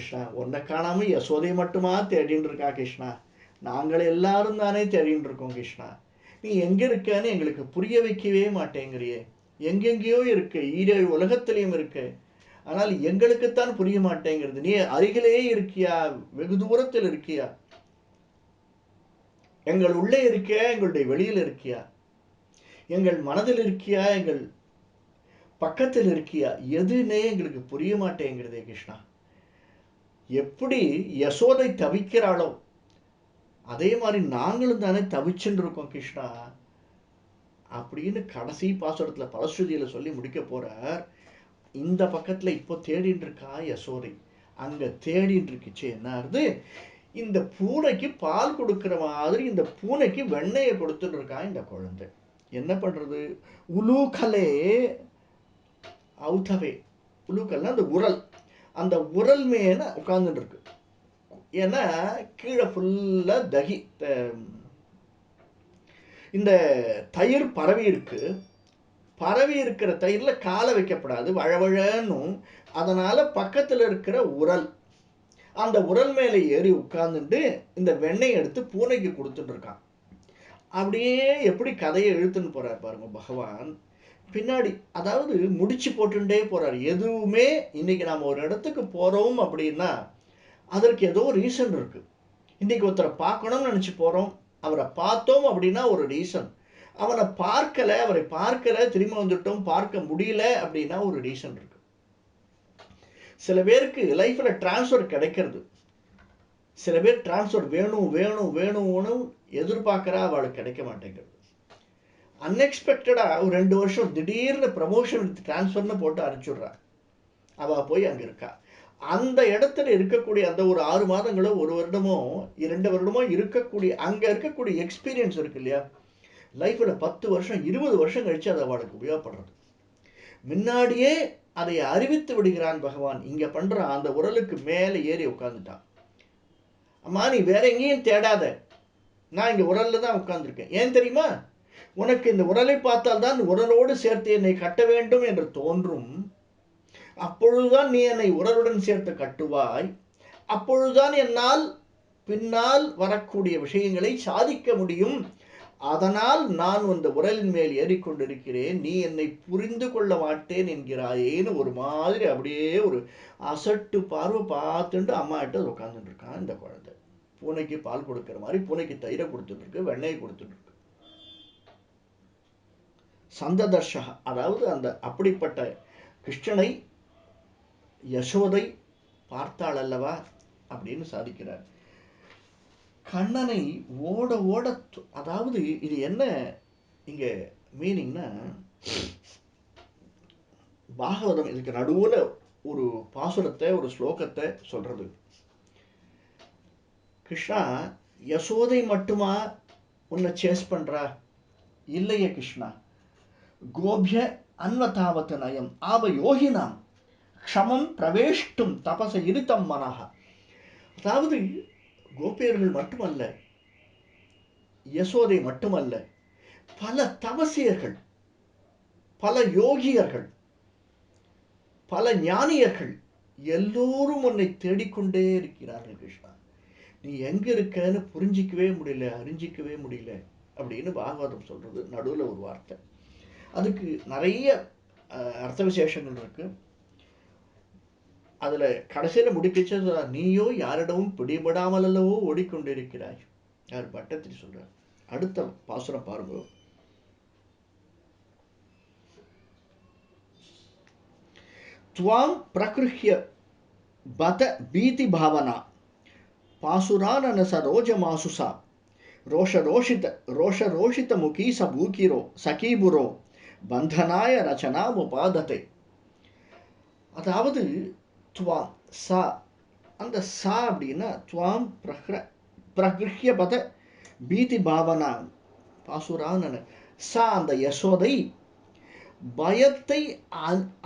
கிருஷ்ணா உன்னை காணாம யசோதை மட்டுமா தேடின்னு இருக்கா கிருஷ்ணா? நாங்கள் எல்லாரும் தானே தேடின்னு இருக்கோம் கிருஷ்ணா. நீ எங்க இருக்கன்னு எங்களுக்கு புரிய வைக்கவே மாட்டேங்கிறியே. எங்கெங்கேயோ இருக்கு ஈரேழு உலகத்திலையும் இருக்கு. ஆனால் எங்களுக்குத்தான் புரிய மாட்டேங்கிறது. நீ அருகிலேயே இருக்கியா? வெகு தூரத்தில் இருக்கியா? எங்கள் உள்ளே இருக்கியா? எங்களுடைய வெளியில் இருக்கியா? எங்கள் மனதில் இருக்கியா? எங்கள் பக்கத்தில் இருக்கியா? எதுன்னே எங்களுக்கு புரிய மாட்டேங்கிறதே கிருஷ்ணா. எப்படி யசோதை தவிக்கிறாளோ? அதே மாதிரி நாங்களும் தானே தவிச்சுன்னு இருக்கோம் கிருஷ்ணா. அப்படின்னு கடைசி பாசுரத்தில் பலஸ்ருதியில சொல்லி முடிக்க போகிறார் இந்த பக்கத்தில் இப்போ தேடிட்டு இருக்கா யசோதை. அங்கே தேடிட்டு இருக்குச்சு என்ன ஆகுது இந்த பூனைக்கு பால் கொடுக்குற மாதிரி இந்த பூனைக்கு வெண்ணெயை கொடுத்துட்டு இருக்கா இந்த குழந்தை. என்ன பண்ணுறது உலூகலே அவுதவே. உலூக்கல்னா அந்த உரல். அந்த உரல் மேல உட்கார்ந்துட்டு இருக்கு ஏன்னா கீழே ஃபுல்லா தகி இந்த தயிர் பரவி இருக்கு. பரவி இருக்கிற தயிர்ல காலை வைக்கப்படாது வழவழன்னும் அதனால பக்கத்துல இருக்கிற உரல் அந்த உரல் மேலே ஏறி உட்காந்துட்டு இந்த வெண்ணெய் எடுத்து பூனைக்கு கொடுத்துட்டு இருக்கான் அப்படியே எப்படி கதையை இழுத்துன்னு போகிறார் பாருங்க பகவான். பின்னாடி அதாவது முடிச்சு போட்டுட்டே போகிறார் எதுவுமே இன்றைக்கி நாம் ஒரு இடத்துக்கு போகிறோம் அப்படின்னா அதற்கு ஏதோ ரீசன் இருக்குது இன்றைக்கி ஒருத்தரை பார்க்கணும்னு நினச்சி போகிறோம் அவரை பார்த்தோம் அப்படின்னா ஒரு ரீசன் அவனை பார்க்கலை அவரை பார்க்கலை திரும்ப வந்துட்டோம் பார்க்க முடியல அப்படின்னா ஒரு ரீசன் இருக்குது சில பேருக்கு லைஃப்பில் டிரான்ஸ்ஃபர் கிடைக்கிறது. சில பேர் டிரான்ஸ்ஃபர் வேணும் வேணும் வேணும்னு எதிர்பார்க்குறா அவளுக்கு கிடைக்க மாட்டேங்கிறது. அன்எக்ஸ்பெக்டடாக ஒரு ரெண்டு வருஷம் திடீர்னு ப்ரமோஷன் டிரான்ஸ்ஃபர்னு போட்டு அனுப்பிச்சுட்றா. அவள் போய் அங்கே இருக்கா. அந்த இடத்துல இருக்கக்கூடிய அந்த ஒரு ஆறு மாதங்களோ ஒரு வருடமோ இரண்டு வருடமோ இருக்கக்கூடிய அங்கே இருக்கக்கூடிய எக்ஸ்பீரியன்ஸ் இருக்கு இல்லையா? லைஃப்பில் பத்து வருஷம் இருபது வருஷம் கழித்து அது அவளுக்கு உபயோகப்படுறது. முன்னாடியே அதை அறிவித்து விடுகிறான் பகவான். இங்கே பண்ணுறான் அந்த உரலுக்கு மேலே ஏறி உட்காந்துட்டான் அம்மா நீ வேற எங்கேயும் தேடாத. நான் இங்கே உரலில் தான் உட்காந்துருக்கேன் ஏன் தெரியுமா? உனக்கு இந்த உரலை பார்த்தால்தான் உடலோடு சேர்த்து என்னை கட்ட வேண்டும் என்று தோன்றும். அப்பொழுதுதான் நீ என்னை உடலுடன் சேர்த்து கட்டுவாய். அப்பொழுதுதான் என்னால் பின்னால் வரக்கூடிய விஷயங்களை சாதிக்க முடியும். அதனால் நான் அந்த உரலின் மேல் ஏறிக்கொண்டிருக்கிறேன். நீ என்னை புரிந்து கொள்ள மாட்டேன் என்கிறாயேன்னு ஒரு மாதிரி அப்படியே ஒரு அசட்டு பார்வை பார்த்துட்டு அம்மா கிட்ட உட்காந்துட்டு இருக்கான் இந்த குழந்தை. பூனைக்கு பால் கொடுக்கிற மாதிரி பூனைக்கு தயிரை கொடுத்துட்டு இருக்கு வெண்ணெயை கொடுத்துட்டு சந்ததர்ஷக அதாவது அந்த அப்படிப்பட்ட கிருஷ்ணனை யசோதை பார்த்தாள் அல்லவா அப்படின்னு சாதிக்கிறார். கண்ணனை ஓட ஓட அதாவது இது என்ன இங்க மீனிங்னா பாகவதம் இதுக்கு நடுவுல ஒரு பாசுரத்தை ஒரு ஸ்லோகத்தை சொல்றது. கிருஷ்ணா யசோதை மட்டுமா உன்னை சேஸ் பண்றா? இல்லையே கிருஷ்ணா. கோபிய அன்வதாவத் நயம் ஆவ யோகினாம் க்ஷமம் பிரவேஷ்டும் தபச இருத்தம் மனஹ. அதாவது கோபியர்கள் மட்டுமல்ல யசோதை மட்டுமல்ல பல தபசியர்கள் பல யோகியர்கள் பல ஞானியர்கள் எல்லோரும் உன்னை தேடிக்கொண்டே இருக்கிறார்கள் கிருஷ்ணா. நீ எங்க இருக்கன்னு புரிஞ்சிக்கவே முடியல அறிஞ்சிக்கவே முடியல அப்படின்னு பாகவதம் சொல்றது நடுவுல ஒரு வார்த்தை. அதுக்கு நிறைய அஹ், அர்த்த விசேஷங்கள் இருக்கு. அதுல கடைசியில முடிக்கச்சு நீயோ யாரிடமும் பிடிபடாமல் அல்லவோ ஓடிக்கொண்டிருக்கிறாய். யார் பட்டத்தில் சொல்றார். அடுத்த பாசுரம் பாருங்க. துவாம் பிரகிருஹ்ய பத பீதி பாவனா. பாசுரானன சரோஜ மாசுசா. ரோஷ ரோஷித ரோஷ ரோஷித முகி ச பூகிரோ சகீபுரோ. பந்தனாய ரச்சனா உபாதத்தை அதாவது துவாம் சா அந்த சா அப்படின்னா துவாம் பிரஹ்ர பிரகிருஹ்ய பத பீதி பாவனா பாசுரான்னு சா அந்த யசோதை பயத்தை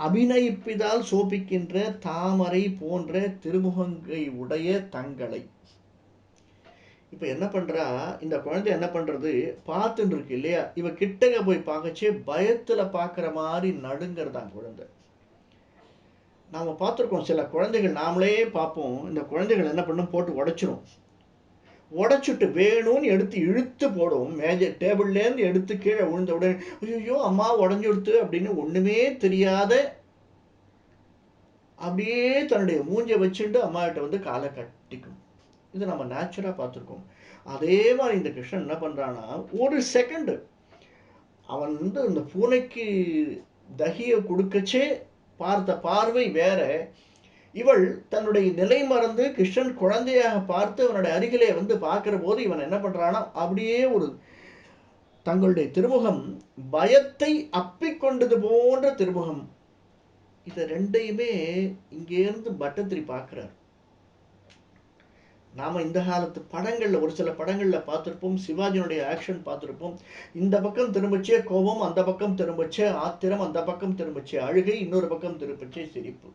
அபிநயிப்பதால் சோபிக்கின்ற தாமரை போன்ற திருமுகங்கை உடைய தங்களை. இப்போ என்ன பண்ணுறா இந்த குழந்தை என்ன பண்ணுறது பார்த்துட்டு இருக்கு இல்லையா? இவ கிட்டக போய் பார்க்கச்சே பயத்தில் பார்க்குற மாதிரி நடுங்கிறதான் குழந்தை. நாம் பார்த்துருக்கோம் சில குழந்தைகள் நாமளே பார்ப்போம். இந்த குழந்தைகள் என்ன பண்ணும்? போட்டு உடச்சிரும். உடச்சிட்டு வேணும்னு எடுத்து இழுத்து போடும். மேஜர் டேபிள்லேருந்து எடுத்து கீழே விழுந்த உடனே ஐயோ அம்மா உடஞ்சி கொடுத்து அப்படின்னு ஒன்றுமே தெரியாத அப்படியே தன்னுடைய மூஞ்சை வச்சுட்டு அம்மாகிட்ட வந்து காலை கட்டிக்கும். இது நம்ம நேச்சுராக பார்த்துருக்கோம். அதே மாதிரி இந்த கிருஷ்ணன் என்ன பண்ணுறான்னா ஒரு செகண்டு அவன் வந்து இந்த பூனைக்கு தகியை கொடுக்கச்சே பார்த்த பார்வை வேற. இவள் தன்னுடைய நிலை மறந்து கிருஷ்ணன் குழந்தையாக பார்த்து அவனுடைய அருகிலே வந்து பார்க்குற போது இவன் என்ன பண்ணுறான்னா அப்படியே ஒரு தங்களுடைய திருமுகம் பயத்தை அப்பிக்கொண்டது போன்ற திருமுகம். இதை ரெண்டையுமே இங்கேருந்து பட்டத்திரி பார்க்குறார். நாம் இந்த காலத்து படங்களில் ஒரு சில படங்களில் பார்த்துருப்போம். சிவாஜியினுடைய ஆக்ஷன் பார்த்துருப்போம். இந்த பக்கம் திரும்பிச்சே கோபம் அந்த பக்கம் திரும்பிச்சே ஆத்திரம் அந்த பக்கம் திரும்பிச்சே அழுகை இன்னொரு பக்கம் திரும்பிச்சே சிரிப்பு.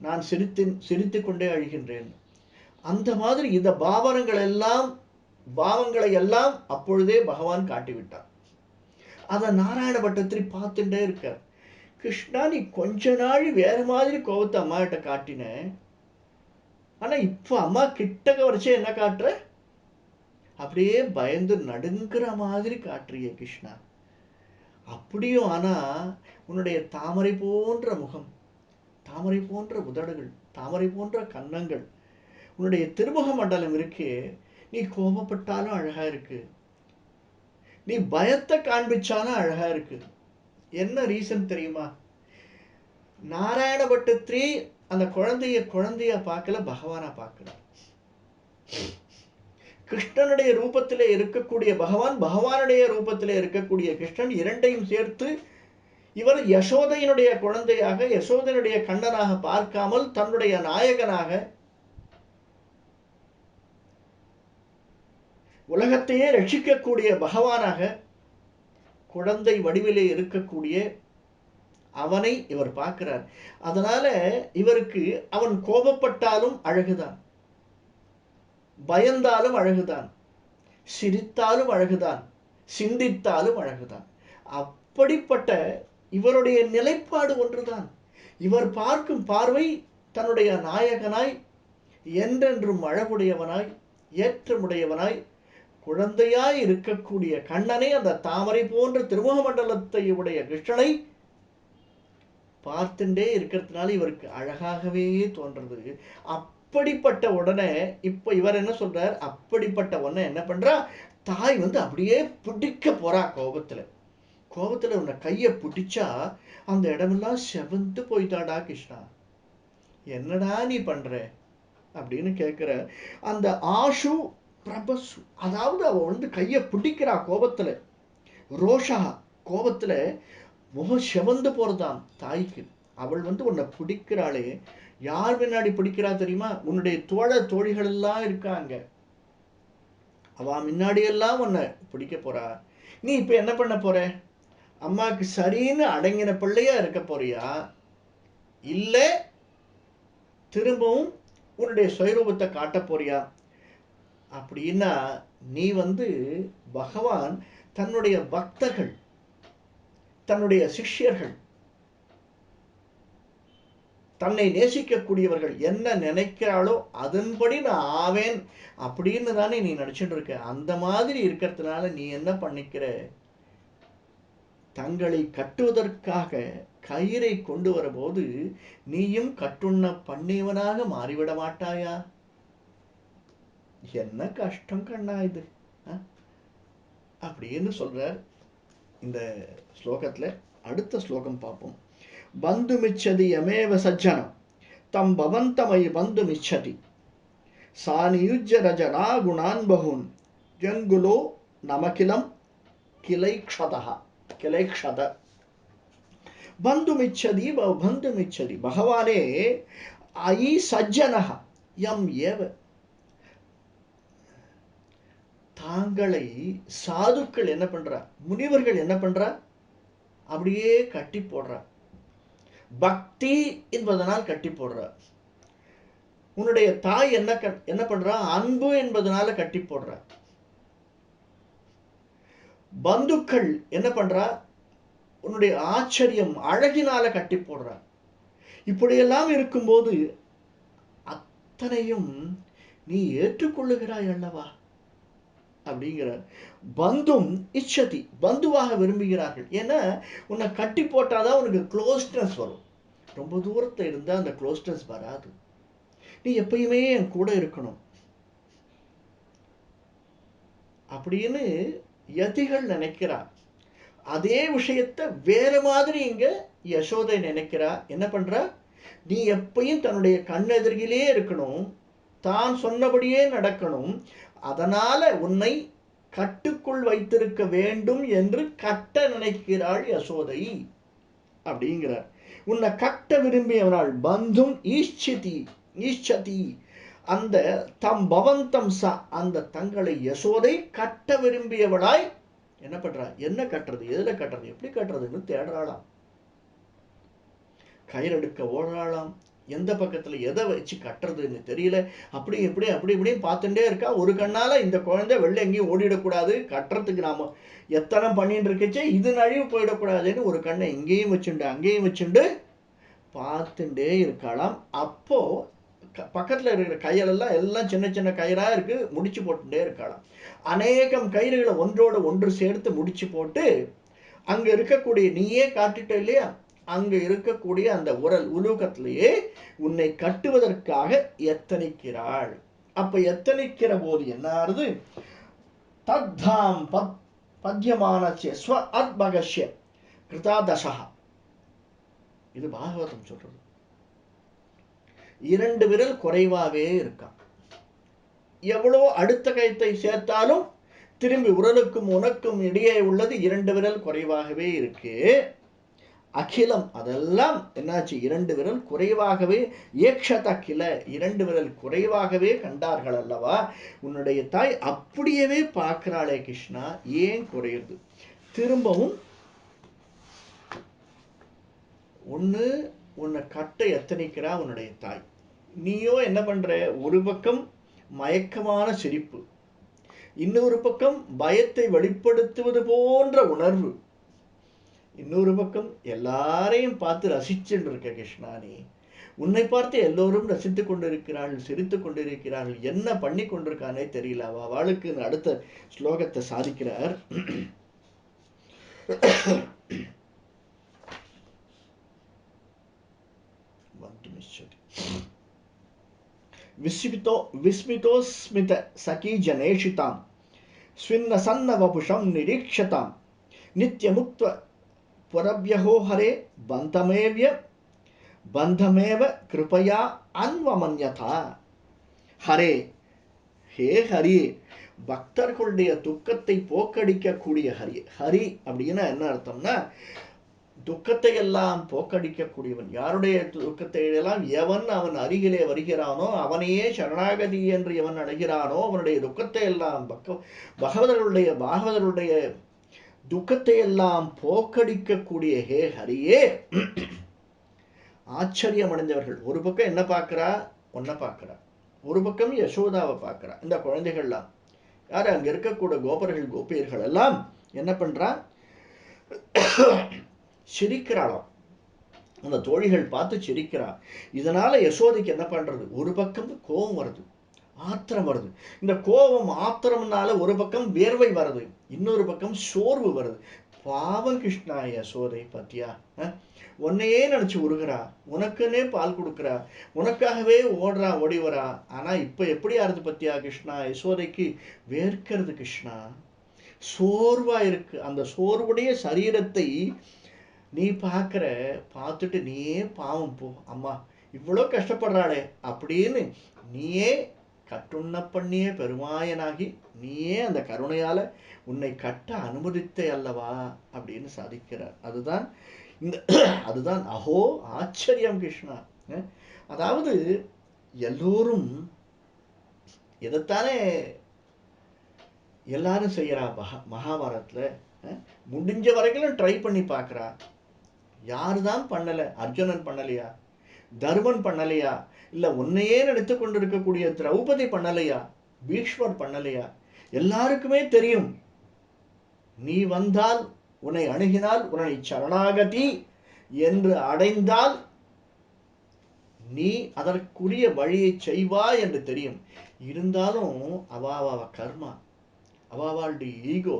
நான் சிரித்து சிரித்து கொண்டே அழுகின்றேன். அந்த மாதிரி இந்த பாவனங்கள் எல்லாம் பாவங்களை எல்லாம் அப்பொழுதே பகவான் காட்டிவிட்டார். அதை நாராயண பட்டத்திரி பார்த்துட்டே இருக்கார். கிருஷ்ணா நீ கொஞ்ச நாள் வேற மாதிரி கோபத்தை அம்மா கிட்ட ஆனால் இப்போ அம்மா கிட்டக்க வரைச்சே என்ன காட்டுற? அப்படியே பயந்து நடுங்கிற மாதிரி காட்டுறியே கிருஷ்ணா. அப்படியும் ஆனால் உன்னுடைய தாமரை போன்ற முகம் தாமரை போன்ற உதடுகள் தாமரை போன்ற கன்னங்கள் உன்னுடைய திருமுக மண்டலம் இருக்கே நீ கோபப்பட்டாலும் அழகா இருக்கு. நீ பயத்தை காண்பிச்சாலும் அழகா இருக்கு. என்ன ரீசன் தெரியுமா? நாராயண பட்டத்திரி அந்த குழந்தைய குழந்தைய பார்க்கல பகவானா பார்க்கிறார் கிருஷ்ணனுடைய ரூபத்தில் இருக்கக்கூடிய பகவான் பகவானுடைய ரூபத்தில் இருக்கக்கூடிய கிருஷ்ணன் இரண்டையும் சேர்த்து இவர் யசோதையினுடைய குழந்தையாக யசோதையினுடைய கண்ணனாக பார்க்காமல் தன்னுடைய நாயகனாக உலகத்தையே ரட்சிக்கக்கூடிய பகவானாக குழந்தை வடிவிலே இருக்கக்கூடிய அவனை இவர் பார்க்கிறார். அதனால இவருக்கு அவன் கோபப்பட்டாலும் அழகுதான். பயந்தாலும் அழகுதான். சிரித்தாலும் அழகுதான். சிந்தித்தாலும் அழகுதான். அப்படிப்பட்ட இவருடைய நிலைப்பாடு ஒன்றுதான். இவர் பார்க்கும் பார்வை தன்னுடைய நாயகனாய் என்றென்றும் அழகுடையவனாய் ஏற்றமுடையவனாய் குழந்தையாய் இருக்கக்கூடிய கண்ணனை அந்த தாமரை போன்ற திருமுக மண்டலத்தை உடைய கிருஷ்ணனை பார்த்துட்டே இருக்கிறதுனால இவருக்கு அழகாகவே தோன்றது அப்படிப்பட்ட உடனே இப்போ இவர் என்ன சொல்கிறார் அப்படிப்பட்ட உடனே என்ன பண்றா? தாய் வந்து அப்படியே பிடிக்க போறா கோபத்துல. கோபத்துல உன்னை கையை பிடிச்சா அந்த இடமெல்லாம் செவந்து போயிட்டாடா கிருஷ்ணா. என்னடா நீ பண்ற? அப்படின்னு கேட்குற அந்த ஆஷு பிரபசு. அதாவது அவ வந்து கையை பிடிக்கிறா கோபத்துல. ரோஷா கோபத்துல முகம் செவந்து போறதாம் தாய்க்கு. அவள் வந்து உன்னை பிடிக்கிறாளே. யார் பின்னாடி பிடிக்கிறா தெரியுமா? உன்னுடைய தோழ தோழிகள் எல்லாம் இருக்காங்க. அவ முன்னாடி எல்லாம் உன்னை பிடிக்க போறா. நீ இப்ப என்ன பண்ண போற? அம்மாவுக்கு சரின்னு அடங்கின பிள்ளையா இருக்க போறியா? இல்லை திரும்பவும் உன்னுடைய சுயரூபத்தை காட்ட போறியா? அப்படின்னா நீ வந்து பகவான் தன்னுடைய பக்தர்கள் தன்னுடைய சிஷ்யர்கள் தன்னை நேசிக்கக்கூடியவர்கள் என்ன நினைக்கிறாளோ அதன்படி நான் ஆவேன் அப்படின்னு தானே நீ நினைச்சிட்டு இருக்க. அந்த மாதிரி இருக்கிறதுனால நீ என்ன பண்ணிக்கிற? தங்களை கட்டுவதற்காக கயிறை கொண்டு வரபோது நீயும் கட்டுண்ண பண்ணியவனாக மாறிவிட மாட்டாயா? என்ன கஷ்டம் கண்ணா இது அப்படின்னு சொல்றார் இந்த ஸ்லோகத்தில் அடுத்த ஸ்லோகம் பார்ப்போம். பந்து மிச்சதி யமேவ சஜ்ஜனம் தம் பவந்தமயி பந்துமிச்சதி சா நியுஜ்ய ரஜனா குணான் பகுன் ஜங்குலோ நமகிலம் கிளைக்ஷதா கிளைக்ஷத. பந்துமிச்சதி ப- பந்துமிச்சதி பகவானே ஐ சஜ்ஜனः எம் ஏவ தாங்களை சாதுக்கள் என்ன பண்றா? முனிவர்கள் என்ன பண்றா? அப்படியே கட்டி போடுறா. பக்தி என்பதனால் கட்டி போடுறா. உன்னுடைய தாய் என்ன க- என்ன பண்றா? அன்பு என்பதனால கட்டி போடுறா. பந்துக்கள் என்ன பண்றா? உன்னுடைய ஆச்சரியம் அழகினால கட்டி போடுறா. இப்படியெல்லாம் இருக்கும்போது அத்தனையும் நீ ஏற்றுக்கொள்ளுகிறாய் அல்லவா? அப்படிங்கிறார் பந்தும் இச்சதி பந்துவாக விரும்புகிறார்கள். ஏன்னா உன்னை கட்டி போட்டால் தான் உனக்கு க்ளோஸ்னஸ் வரும். ரொம்ப தூரத்தில் இருந்தால் அந்த க்ளோஸ்னஸ் வராது. நீ எப்பயுமே என் கூட இருக்கணும். அப்படின்னு யதிகள் நினைக்கிறா. அதே விஷயத்த வேற மாதிரி இங்க யசோதை நினைக்கிறா. என்ன பண்றா? நீ எப்பயும் தன்னுடைய கண்ணெதிரிலே இருக்கணும். தான் சொன்னபடியே நடக்கணும். அதனால உன்னை கட்டுக்குள் வைத்திருக்க வேண்டும் என்று கட்ட நினைக்கிறாள் யசோதை. அப்படிங்கிறார். உன்னை கட்ட விரும்பியவனால் பந்தும் ஈஷ்சிதி ஈஷ்சதி. அந்த தம் பவந்தம் ச அந்த தங்களை யசோதை கட்ட விரும்பியவளாய் என்ன பண்றா என்ன கட்டுறது? எதுல கட்டுறது? எப்படி கட்டுறதுன்னு தேடுறாளாம். கயிறெடுக்க ஓடுறாளாம். எந்த பக்கத்தில் எதை வச்சு கட்டுறதுன்னு தெரியல. அப்படி இப்படி அப்படி இப்படின்னு பார்த்துட்டே இருக்கா. ஒரு கண்ணால் இந்த குழந்தை வெளில எங்கேயும் ஓடிடக்கூடாது. கட்டுறதுக்கு நாம் எத்தனை பண்ணிட்டு இருக்கச்சே இது நழிவு போயிடக்கூடாதுன்னு ஒரு கண்ணை இங்கேயும் வச்சுண்டு அங்கேயும் வச்சுண்டு பார்த்துட்டே இருக்காளாம் அப்போது க- இருக்கிற கயிறெல்லாம் எல்லாம் சின்ன சின்ன கயிறாக இருக்குது முடிச்சு போட்டுட்டே இருக்காளாம் அநேகம் கயிறுகளை ஒன்றோடு ஒன்று சேர்த்து முடிச்சு போட்டு அங்கே இருக்கக்கூடிய நீயே காட்டிட்ட இல்லையா? அங்க இருக்கக்கூடிய அந்த உரல் உலூகத்திலேயே உன்னை கட்டுவதற்காக எத்தனிக்கிறாள். அப்ப எத்தனிக்கிற போது என்ன ஆறுது தத்தாம் பத் பத்யமானசிய ஸ்வ அத்மகஷ்ய கிருதாதசா. இது பாகவதம் சொல்றது. இரண்டு விரல் குறைவாவே இருக்கான். எவ்வளோ அடுத்த கைத்தை சேர்த்தாலும் திரும்பி உரலுக்கும் உனக்கும் இடையே உள்ளது இரண்டு விரல் குறைவாகவே இருக்கு. அகிலம் அதெல்லாம் என்னாச்சு? இரண்டு விரல் குறைவாகவே ஏக்ஷத கில இரண்டு விரல் குறைவாகவே கண்டார்கள் அல்லவா? உன்னுடைய தாய் அப்படியவே பார்க்கிறாளே கிருஷ்ணா ஏன் குறையுது? திரும்பவும் ஒண்ணு உன்னை கட்ட எத்தனைக்கிறா உன்னுடைய தாய். நீயோ என்ன பண்ற? ஒரு பக்கம் மயக்கமான சிரிப்பு இன்னொரு பக்கம் பயத்தை வெளிப்படுத்துவது போன்ற உணர்வு. இன்னொரு பக்கம் எல்லாரையும் பார்த்து ரசிச்சுட்டு இருக்க கிருஷ்ணா நீ உன்னை பார்த்து எல்லோரும் ரசித்துக் கொண்டிருக்கிறார்கள் சிரித்துக் கொண்டிருக்கிறார்கள் என்ன பண்ணி கொண்டிருக்கானே தெரியல அவளுக்கு அடுத்த ஸ்லோகத்தை சாதிக்கிறார் வந்துமிச்சது. விஸ்மிதோ விஸ்மிதோஸ்மித சகி ஜனேஷிதாம் ஸ்வின்ன சன்ன வபுஷம் நிரீக்ஷதாம் நித்யமுக்த புரவ்யஹோ ஹரே பந்தமேவ்ய பந்தமேவ கிருபையா அன்வமன்யதா ஹரே ஹே ஹரி பக்தர்களுடைய துக்கத்தை போக்கடிக்கக்கூடிய ஹரி ஹரி அப்படின்னா என்ன அர்த்தம்னா துக்கத்தை எல்லாம் போக்கடிக்கக்கூடியவன். யாருடைய துக்கத்தை எல்லாம் எவன் அவன் அருகிலே வருகிறானோ அவனையே சரணாகதி என்று எவன் அடைகிறானோ அவனுடைய துக்கத்தை எல்லாம் பக்க பகவதர்களுடைய பாகவதருடைய துக்கத்தை எல்லாம் போக்கடிக்கக்கூடிய ஹே ஹரியே! ஆச்சரியம் அடைந்தவர்கள் ஒரு பக்கம் என்ன பார்க்கறா? ஒன்றை பார்க்கறா. ஒரு பக்கம் யசோதாவை பார்க்கறா. இந்த குழந்தைகள்லாம். யார்? அங்கே இருக்கக்கூடிய கோபர்கள் கோபியர்கள் எல்லாம் என்ன பண்ணுறா சிரிக்கிறாளாம். அந்த தோழிகள் பார்த்து சிரிக்கிறா. இதனால் யசோதைக்கு என்ன பண்ணுறது ஒரு பக்கம் கோபம் வருது. ஆத்திரம் வருது. இந்த கோபம் ஆத்திரம்னால ஒரு பக்கம் வேர்வை வருது இன்னொரு பக்கம் சோர்வு வருது. பாவம் கிருஷ்ணா யசோதை பத்தியா? உன்னையே நினச்சி உருகிறா உனக்குன்னே பால் கொடுக்குறா உனக்காகவே ஓடுறா ஓடி வரா ஆனால் இப்போ எப்படி ஆறுது பத்தியா கிருஷ்ணா யசோதைக்கு வேர்க்கிறது கிருஷ்ணா. சோர்வாக இருக்கு. அந்த சோர்வுடைய சரீரத்தை நீ பார்க்குற பார்த்துட்டு நீயே பாவம் போ. அம்மா இவ்வளோ கஷ்டப்படுறாளே அப்படின்னு நீயே கற்றுண்ண பண்ணிய பெருமாயனாகி நீயே அந்த கருணையால உன்னை கட்ட அனுமதித்தே அல்லவா? அப்படின்னு சாதிக்கிறார். அதுதான் இந்த அதுதான் அஹோ ஆச்சரியம் கிருஷ்ணா. அதாவது எல்லோரும் இதைத்தானே எல்லாரும் செய்யறா மகா மகாபாரத்தில் முடிஞ்ச வரைக்கும் ட்ரை பண்ணி பார்க்குறா யார் தான் பண்ணலை? அர்ஜுனன் பண்ணலையா? தர்மன் பண்ணலையா? இல்ல உன்னையே நினைத்து கொண்டிருக்கக்கூடிய திரௌபதி பண்ணலையா? பீஷ்மர் பண்ணலையா? எல்லாருக்குமே தெரியும். நீ வந்தால் உன்னை அணுகினால் உன்னை சரணாகதி என்று அடைந்தால் நீ அதற்குரிய வழியை செய்வா என்று தெரியும். இருந்தாலும் அவாவாவ கர்மா அவாவாளுடைய ஈகோ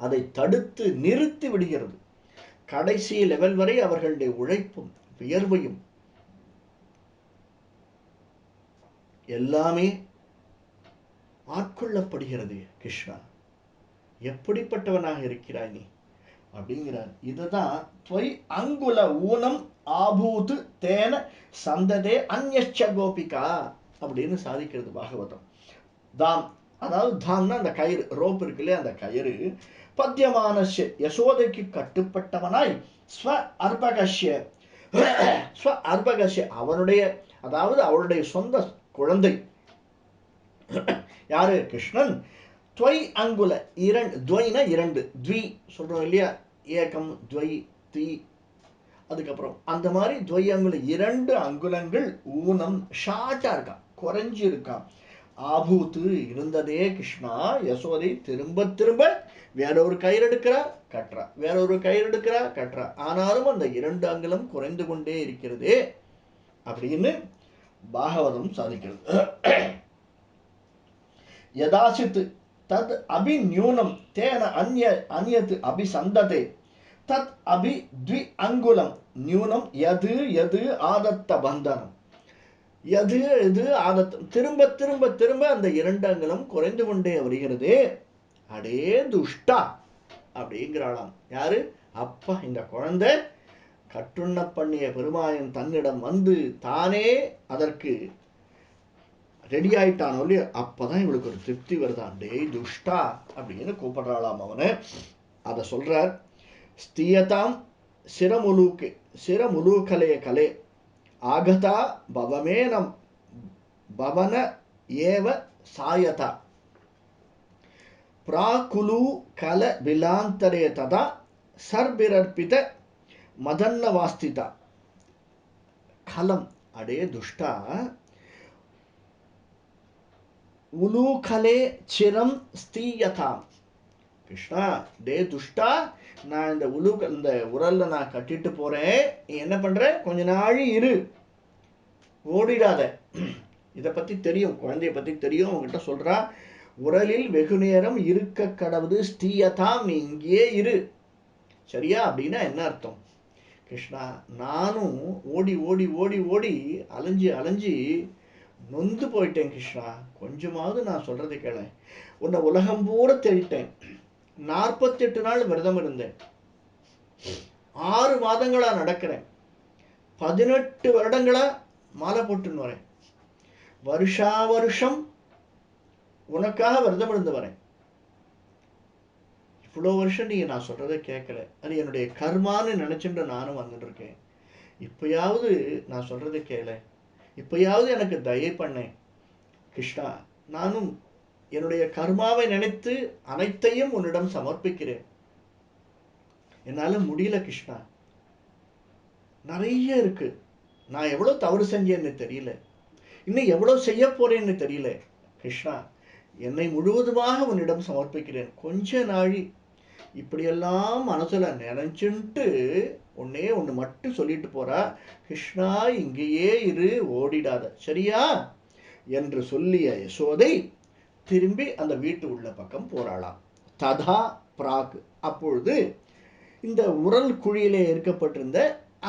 அதை தடுத்து நிறுத்தி விடுகிறது. கடைசி லெவல் வரை அவர்களுடைய உழைப்பும் வியர்வையும் எல்லாமே ஆட்கொள்ளப்படுகிறது கிருஷ்ணா. எப்படிப்பட்டவனாக இருக்கிறாய் நீ? அப்படிங்கிறார். இதுதான் துவை அங்குல ஊனம் ஆபூது தேன சந்ததே அந்யச்ச கோபிகா அப்படின்னு சாதிக்கிறது பாகவதம். தாம் அதாவது தாம்னா அந்த கயிறு ரோப் இருக்குல்லையா அந்த கயிறு பத்தியமானஸ்ய யசோதைக்கு கட்டுப்பட்டவனாய் ஸ்வ அர்பகஷ்ய. ஸ்வ அர்பகஷ்ய அவனுடைய அதாவது அவளுடைய சொந்த குழந்தை. யாரு? கிருஷ்ணன். துவை அங்குல இரண்டு துவைனா இரண்டு த்வி சொல்றோம் இல்லையா? ஏகம் துவை தி. அதுக்கப்புறம் அந்த மாதிரி துவை அங்குல இரண்டு அங்குலங்கள் ஊனம் ஷார்ட்டா இருக்கான் குறைஞ்சு இருக்கான் ஆபூத்து இருந்ததே கிருஷ்ணா யசோதை திரும்ப திரும்ப வேற ஒரு கயிறு எடுக்கிறா கட்டுறா. வேற ஒரு கயிறு எடுக்கிறா கட்டுறா. ஆனாலும் அந்த இரண்டு அங்குலம் குறைந்து கொண்டே இருக்கிறதே அப்படின்னு பாகவதம் சாதிக்கிறது. யதாசித்து தத் அபிநியூனம் தேன அந்ய அந்யத் அபிசந்ததே. தத் அபி த்வி அங்குலம் நியூனம் எது எது ஆதத்த பந்தனம் எது எது அதை திரும்ப திரும்ப திரும்ப அந்த இரண்டங்களும் குறைந்து கொண்டே வருகிறது. அடே துஷ்டா! அப்படிங்கிறாளாம். யாரு? அப்பா இந்த குழந்தை. கட்டுண்ண பண்ணிய பெருமாயன் தன்னிடம் வந்து தானே அதற்கு ரெடி ஆயிட்டானோ இல்லையோ அப்பதான் இவளுக்கு ஒரு திருப்தி வருதான் டேய் துஷ்டா! அப்படின்னு கூப்பிடுறாளாம் அவனை. அதை சொல்றார் ஸ்தியதாம் சிரமுலூக்கு சிரமுலூகலே கலே ಆಗತ ಭವಮೇನ ಭವನ ಏವ ಸಾಯತ. ಪ್ರಾಕುಲು ಕಲ ಬಿಲಾಂತರೇ ತದಾ ಸರ್ಬಿರರ್ಪಿತ ಮದನ್ನವಾಸ್ತಿತ. ಖಲಂ ಅಡೇ ದುಷ್ಟ. ಉಲೂಖಲೆ ಚಿರಂ ಸ್ಥೀಯತಾಂ ಕೃಷ್ಣ ಡೇ ದುಷ್ಟ நான் இந்த உழு இந்த உரல்ல நான் கட்டிட்டு போகிறேன் நீ என்ன பண்ணுற கொஞ்ச நாள் இரு. ஓடிடாத. இதை பற்றி தெரியும். குழந்தைய பற்றி தெரியும். அவங்ககிட்ட சொல்கிறா உரலில் வெகு நேரம் இருக்க கடவுது ஸ்ரீயதாம் இங்கேயே இரு. சரியா? அப்படின்னா என்ன அர்த்தம்? கிருஷ்ணா நானும் ஓடி ஓடி ஓடி ஓடி அலைஞ்சு அலைஞ்சு நொந்து போயிட்டேன் கிருஷ்ணா. கொஞ்சமாவது நான் சொல்றதை கேளேன் உன்னை உலகம் பூரா தேடிட்டேன். நாற்பத்தெட்டு நாள் விரதம் இருந்தேன். ஆறு மாதங்களா நடக்கிறேன். பதினெட்டு வருடங்களா மாலை போட்டுன்னு வரேன். வருஷா வருஷம் உனக்காக விரதம் இருந்து வரேன். இவ்வளோ வருஷம் நீங்கள் நான் சொல்றதை கேட்கல. அது என்னுடைய கர்மான்னு நினைச்சுட்டு நானும் வந்துட்டு இருக்கேன். இப்பயாவது நான் சொல்றதை கேள. இப்பயாவது எனக்கு தயை பண்ணேன் கிருஷ்ணா நானும் என்னுடைய கர்மாவை நினைத்து அனைத்தையும் உன்னிடம் சமர்ப்பிக்கிறேன். என்னால் முடியல கிருஷ்ணா. நிறைய இருக்கு. நான் எவ்வளோ தவறு செஞ்சேன்னு தெரியல. இன்னும் எவ்வளோ செய்ய போறேன்னு தெரியல. கிருஷ்ணா என்னை முழுவதுமாக உன்னிடம் சமர்ப்பிக்கிறேன். கொஞ்ச நாழி. இப்படியெல்லாம் மனசுல நினைச்சுன்ட்டு ஒன்னே ஒன்று மட்டும் சொல்லிட்டு போறா. கிருஷ்ணா இங்கேயே இரு ஓடிடாத. சரியா? என்று சொல்லிய யசோதை திரும்பி அந்த வீட்டு உள்ள பக்கம் போராளாம் ததா பிராக். அப்பொழுது இந்த உரல் குழியிலே இருக்கப்பட்டிருந்த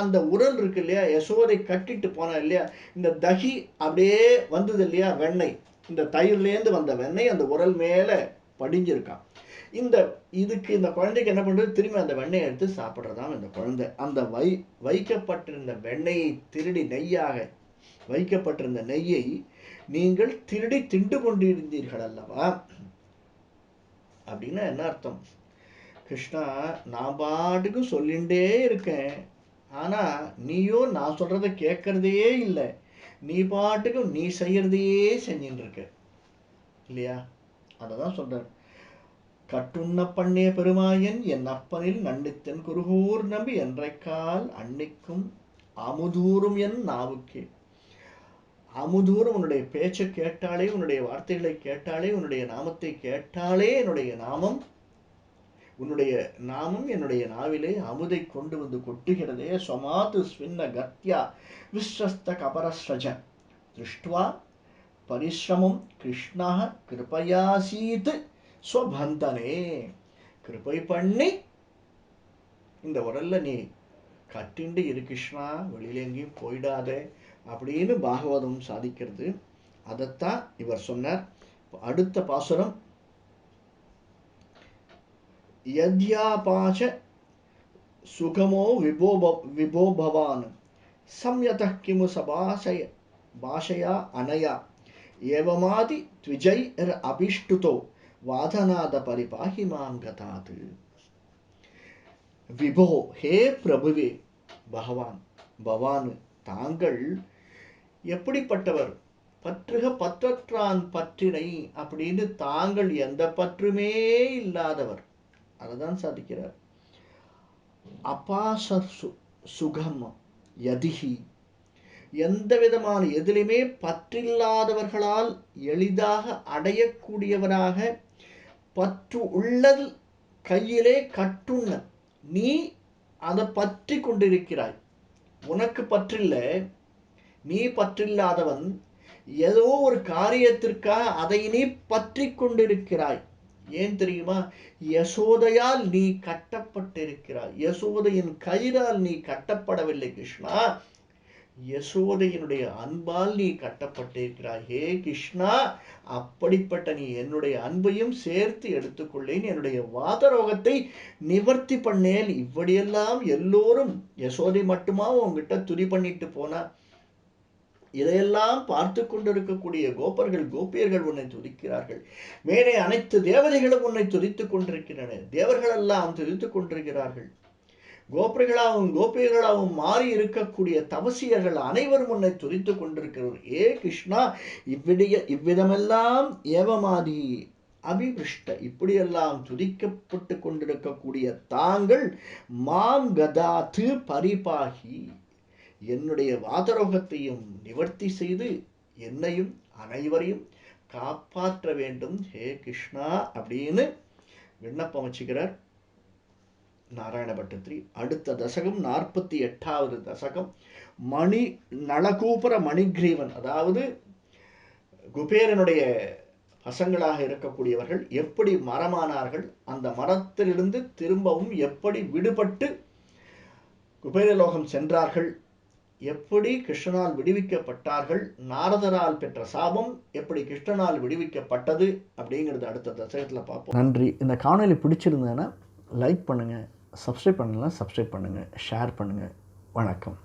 அந்த உரல் இருக்கு இல்லையா யசோதை கட்டிட்டு போனா இல்லையா இந்த தகி அப்படியே வந்தது இல்லையா வெண்ணெய். இந்த தயிர்லேருந்து வந்த வெண்ணெய் அந்த உரல் மேலே படிஞ்சிருக்கான் இந்த இதுக்கு இந்த குழந்தைக்கு என்ன பண்றது? திரும்பி அந்த வெண்ணெயை எடுத்து சாப்பிட்றதாம் இந்த குழந்தை. அந்த வை வைக்கப்பட்டிருந்த வெண்ணெயை திருடி நெய்யாக வைக்கப்பட்டிருந்த நெய்யை நீங்கள் திருடி திண்டு கொண்டிருந்தீர்கள் அல்லவா? அப்படின்னா என்ன அர்த்தம்? கிருஷ்ணா நான் பாட்டுக்கு சொல்லிண்டே இருக்கேன். ஆனால் நீயோ நான் சொல்கிறத கேட்கறதே இல்லை. நீ பாட்டுக்கு நீ செய்யறதையே செஞ்சுட்டு இருக்க இல்லையா? அதை தான் சொல்கிறேன் கட்டுண்ண பண்ணே பெருமாயன் என் அப்பனில் நன்னித்தன் குருகூர் நம்பி என்றைக்கால் அன்னைக்கும் அமுதூரும் என் நாவுக்கே. அமுதூரம் உன்னுடைய பேச்சை கேட்டாலே உன்னுடைய வார்த்தைகளை கேட்டாலே உன்னுடைய நாமத்தை கேட்டாலே என்னுடைய நாமம் உன்னுடைய நாமம் என்னுடைய நாவிலே அமுதை கொண்டு வந்து கொட்டுகிறதே. சொமாது ஸ்வின்ன கத்யா விஸ்வஸ்த கபரஸ்ரஜ. திருஷ்டுவா பரிசிரமம் கிருஷ்ணா கிருபயாசீத் ஸ்வபந்தனே. கிருபை பண்ணி இந்த உடல்ல நீ கட்டிண்டு இரு கிருஷ்ணா வெளியில எங்கேயும் போயிடாதே. அப்படின்னு பாகவதம் சாதிக்கிறது. அதைத்தான் இவர் சொன்னார். அடுத்த பாசுரம். யத்யாபாச சுகமோ விபோப விபோபவான். சம்யத கிமு சபாஷய பாஷையா அனயா ஏவமாதி த்விஜை அபிஷ்டுதோ. வாதநாத பரிபாகி மாம் விபோ ஹே பிரபுவே பகவான் பவான் தாங்கள் எப்படிப்பட்டவர்? பற்றுக பற்றற்றான் பற்றினை அப்படின்னு தாங்கள் எந்த பற்றுமே இல்லாதவர். அதுதான் சாதிக்கிறார். அபாச சு சுகம் யதிகி எந்த விதமான எதிலுமே பற்றில்லாதவர்களால் எளிதாக அடையக்கூடியவராக பற்று உள்ளது கையிலே கட்டுண்ண. நீ அதை பற்றி கொண்டிருக்கிறாய். உனக்கு பற்றில்லை நீ பற்றில்லாதவன் ஏதோ ஒரு காரியத்திற்காக அதை நீ பற்றி கொண்டிருக்கிறாய். ஏன் தெரியுமா? யசோதையால் நீ கட்டப்பட்டிருக்கிறாய். யசோதையின் கயிறால் நீ கட்டப்படவில்லை கிருஷ்ணா. யசோதையினுடைய அன்பால் நீ கட்டப்பட்டிருக்கிறாய். ஹே கிருஷ்ணா அப்படிப்பட்ட நீ என்னுடைய அன்பையும் சேர்த்து எடுத்துக்கொள்ளேன் என்னுடைய வாதரோகத்தை நிவர்த்தி பண்ணேன். இப்படியெல்லாம் எல்லோரும் யசோதை மட்டுமா உங்ககிட்ட துதி பண்ணிட்டு போனா இதையெல்லாம் பார்த்து கொண்டிருக்கக்கூடிய கோபர்கள் கோபியர்கள் உன்னை துதிக்கிறார்கள். மேலே அனைத்து தேவதைகளும் உன்னை துதித்துக் கொண்டிருக்கின்றன தேவர்கள் எல்லாம் துதித்துக் கொண்டிருக்கிறார்கள். கோபர்களாகவும் கோபியர்களாகவும் மாறி இருக்கக்கூடிய தவசியர்கள் அனைவரும் உன்னை துதித்துக் கொண்டிருக்கிறவர். ஏ கிருஷ்ணா இவ்விடைய இவ்விதமெல்லாம் ஏவமாதி அபிவிருஷ்ட இப்படியெல்லாம் துதிக்கப்பட்டு கொண்டிருக்கக்கூடிய தாங்கள் மாம் கதாத்து பரிபாகி. என்னுடைய வாதரோகத்தையும் நிவர்த்தி செய்து என்னையும் அனைவரையும் காப்பாற்ற வேண்டும். ஹே கிருஷ்ணா அப்படின்னு விண்ணப்பம் வச்சுக்கிறார். நாராயணபட்டத்திரி அடுத்த தசகம் நாற்பத்தி எட்டாவது தசகம். மணி நளகூபர மணிகிரீவன். அதாவது குபேரனுடைய பசங்களாக இருக்கக்கூடியவர்கள் எப்படி மரமானார்கள் அந்த மரத்திலிருந்து திரும்பவும் எப்படி விடுபட்டு குபேரலோகம் சென்றார்கள் எப்படி கிருஷ்ணனால் விடுவிக்கப்பட்டார்கள் நாரதரால் பெற்ற சாபம் எப்படி கிருஷ்ணனால் விடுவிக்கப்பட்டது அப்படிங்கிறது அடுத்த தசகத்தில் பார்ப்போம். நன்றி. இந்த காணொலி பிடிச்சிருந்தேன்னா லைக் பண்ணுங்கள் சப்ஸ்கிரைப் பண்ணலாம் சப்ஸ்கிரைப் பண்ணுங்கள் ஷேர் பண்ணுங்கள் வணக்கம்.